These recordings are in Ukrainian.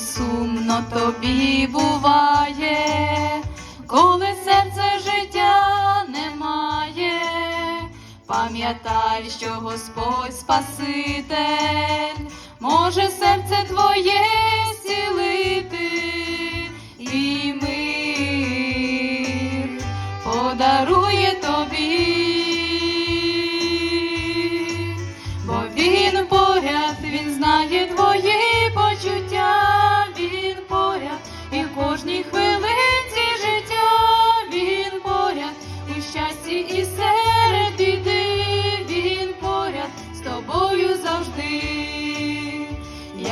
сумно тобі буває, коли серце життя немає, пам'ятай, що Господь Спаситель може серце твоє зцілити і мир подарує тобі,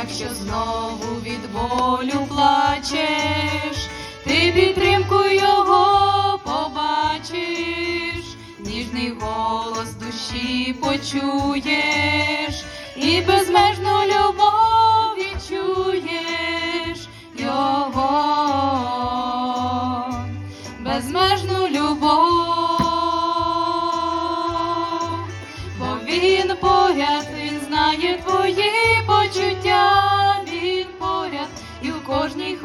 Якщо знову від болю плачеш, ти підтримку його побачиш, ніжний голос душі почуєш, і безмежну любов відчуєш. Його, безмежну любов. Бо він поряд, він знає твої кожній